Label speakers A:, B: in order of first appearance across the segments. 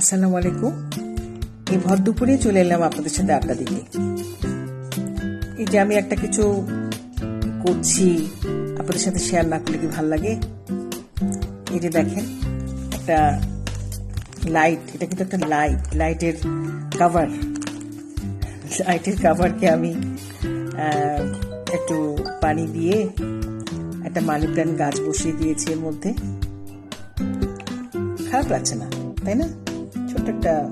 A: আসসালামু আলাইকুম। এই ভর দুপুরে চলে এলাম আপনাদের সাথে আড্ডা দিতে। এই যে আমি একটা কিছু করছি, আপনাদের সাথে শেয়ার না করলে কি ভালো লাগে? এই যে দেখেন, একটা লাইট এটা কিন্তু একটা লাইট লাইটের কাভার লাইটের কাভারকে আমি একটু পানি দিয়ে একটা মানি প্ল্যান্ট গাছ বসিয়ে দিয়েছি এর মধ্যে। খারাপ লাগছে না, তাই না? ছোট্ট একটা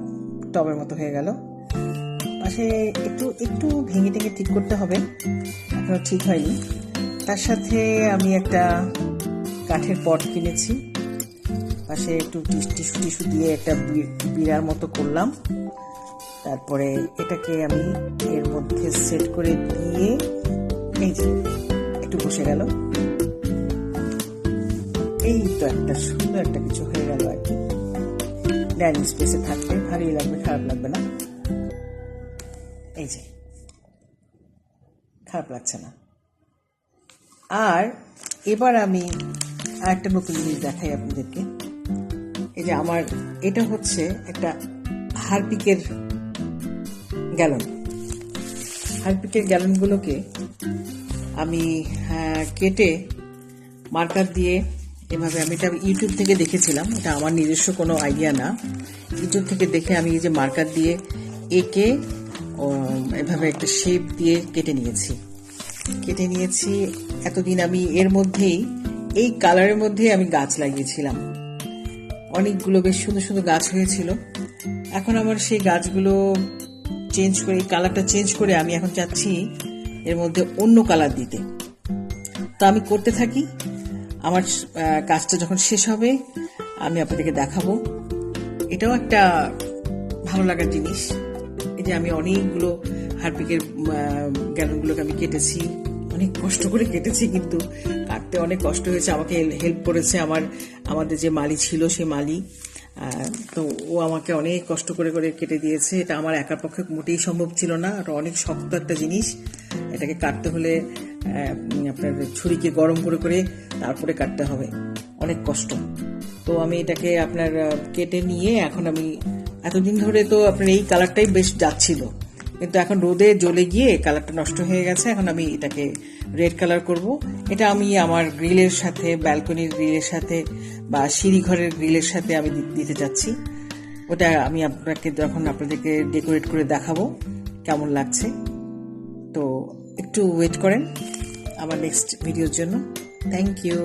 A: টবের মতো হয়ে গেল। পাশে একটু একটু ভেঙে টেঙে ঠিক করতে হবে। এখনও ঠিক হয়নি। তার সাথে আমি একটা কাঠের পট কিনেছি। পাশে একটু টিস্যু টিস্যু দিয়ে একটা বিড়ার মতো করলাম। তারপরে এটাকে আমি এর মধ্যে সেট করে দিয়ে এই যে একটু বসে গেল। এই তো একটা সুন্দর একটা কিছু হয়ে গেল আর কি ডাইনিং স্পেসে থাকলে ভালোই লাগবে, খারাপ লাগবে না? এই যে, খারাপ লাগছে না। আর এবার আমি আরেকটা নতুন জিনিস দেখাই আপনাদেরকে। এই যে আমার, এটা হচ্ছে একটা হারপিকের গ্যালন। হারপিকের গ্যালনগুলোকে আমি কেটে মার্কার দিয়ে এভাবে আমি এটা ইউটিউব থেকে দেখেছিলাম। এটা আমার নিজস্ব কোনো আইডিয়া না। ইউটিউব থেকে দেখে আমি এই যে মার্কার দিয়ে একে এভাবে একটা শেপ দিয়ে কেটে নিয়েছি। কেটে নিয়েছি। এতদিন আমি এর মধ্যেই, এই কালারের মধ্যেই আমি গাছ লাগিয়েছিলাম। অনেকগুলো বেশ সুন্দর সুন্দর গাছ হয়েছিল। এখন আমার সেই গাছগুলো চেঞ্জ করে, এই কালারটা চেঞ্জ করে আমি এখন চাচ্ছি এর মধ্যে অন্য কালার দিতে। তো আমি করতে থাকি। আমার কাজটা যখন শেষ হবে, আমি আপনাদেরকে দেখাবো। এটাও একটা ভালো লাগার জিনিস। এই যে আমি অনেকগুলো হারপিকের গ্যালনগুলোকে আমি কেটেছি। অনেক কষ্ট করে কেটেছি কিন্তু। কাটতে অনেক কষ্ট হয়েছে। আমাকে হেল্প করেছে আমার, আমাদের যে মালি ছিল, সে মালি। তো ও আমাকে অনেক কষ্ট করে করে কেটে দিয়েছে। এটা আমার একার পক্ষে মোটেই সম্ভব ছিল না। এটা অনেক শক্ত একটা জিনিস। এটাকে কাটতে হলে আপনার ছুরিকে গরম করে করে তারপরে কাটতে হবে। অনেক কষ্ট। তো আমি এটাকে আপনার কেটে নিয়ে এখন আমি, এতদিন ধরে তো আপনার এই কালারটাই বেশ যাচ্ছিল। কিন্তু এখন রোদে জ্বলে গিয়ে কালারটা নষ্ট হয়ে গেছে, এখন আমি এটাকে রেড কালার করব। এটা আমি আমার গ্রিলের সাথে, ব্যালকনির গ্রিলের সাথে বা সিঁড়িঘরের গ্রিলের সাথে আমি দিতে চাচ্ছি ওটা আমি আপনাকে যখন আপনাদেরকে ডেকোরেট করে দেখাবো, কেমন লাগছে। তো একটু ওয়েট করেন আমার নেক্সট ভিডিওর জন্য। Thank you.